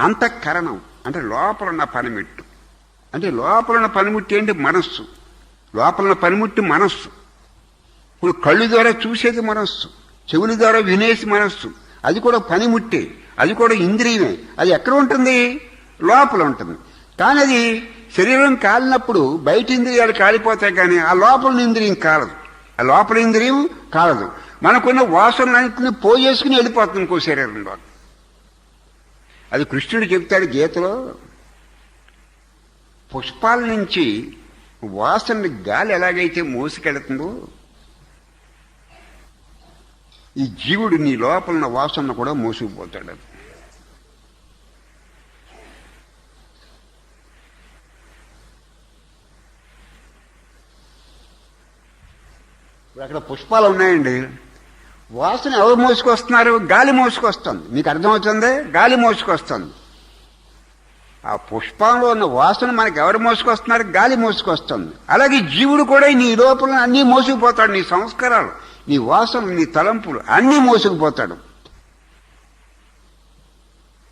అంతఃకరణం అంటే లోపల ఉన్న పనిమిట్టు. అంటే లోపల ఉన్న పనిముట్టి ఏంటి? మనస్సు. లోపల ఉన్న పనిముట్టి మనస్సు. ఇప్పుడు కళ్ళు ద్వారా చూసేది మనస్సు. చెవుల ద్వారా వినేసి మనస్సు. అది కూడా పనిముట్టే. అది కూడా ఇంద్రియమే. అది ఎక్కడ ఉంటుంది? లోపల ఉంటుంది. కానీ అది శరీరం కాలినప్పుడు బయట ఇంద్రియాలు కాలిపోతాయి కానీ ఆ లోపల ఇంద్రియం కాలదు. ఆ లోపల ఇంద్రియం కాలదు. మనకున్న వాసనలన్నింటినీ పోయేసుకుని వెళ్ళిపోతుంది ఇంకో శరీరంలో అది కృష్ణుడు చెప్తాడు గీతలో. పుష్పాల నుంచి వాసన గాలి ఎలాగైతే మోసుకెడుతుందో ఈ జీవుడు నీ లోపల ఉన్న వాసన కూడా మోసుకుపోతాడు ఇప్పుడు అక్కడ పుష్పాలు ఉన్నాయండి. వాసన ఎవరు మోసుకొస్తున్నారు? గాలి మోసుకొస్తుంది. మీకు అర్థమవుతుంది? గాలి మోసుకొస్తుంది. ఆ పుష్పంలో ఉన్న వాసన మనకి ఎవరు మోసుకొస్తున్నారు? గాలి మోసుకొస్తుంది. అలాగే జీవుడు కూడా నీ లోపల అన్నీ మోసుకుపోతాడు. నీ సంస్కారాలు నీ వాసన నీ తలంపులు అన్నీ మోసుకుపోతాడు.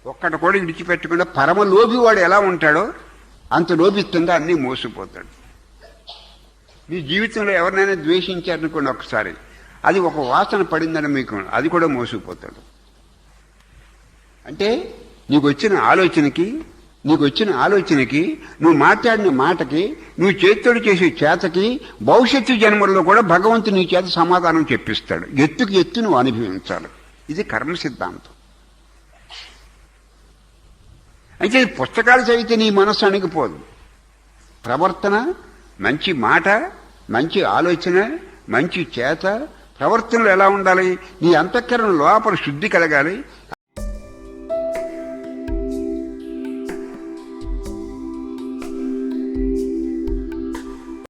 ఒక్కటి కూడా విడిచిపెట్టకుండా పరమ లోభి వాడు ఎలా ఉంటాడో అంత లోభిత్తంగా అన్నీ మోసుకుపోతాడు. మీ జీవితంలో ఎవరినైనా ద్వేషించారనుకోండి ఒకసారి. అది ఒక వాసన పడిందని మీకు అది కూడా మోసుకుపోతాడు. అంటే నీకు వచ్చిన ఆలోచనకి నీకు వచ్చిన ఆలోచనకి నువ్వు మాట్లాడిన మాటకి నువ్వు చేత్తోడు చేసే చేతకి భవిష్యత్తు జన్మల్లో కూడా భగవంతుడు నీ చేత సమాధానం చెప్పిస్తాడు. ఎత్తుకు ఎత్తు నువ్వు అనుభవించాలి. ఇది కర్మ సిద్ధాంతం. అయితే పుస్తకాలు చదివితే నీ మనస్సు అణిగిపోదు. ప్రవర్తన మంచి మాట మంచి ఆలోచన మంచి చేత ప్రవర్తనలు ఎలా ఉండాలి? నీ అంతఃకరణ లోపల శుద్ధి కలగాలి.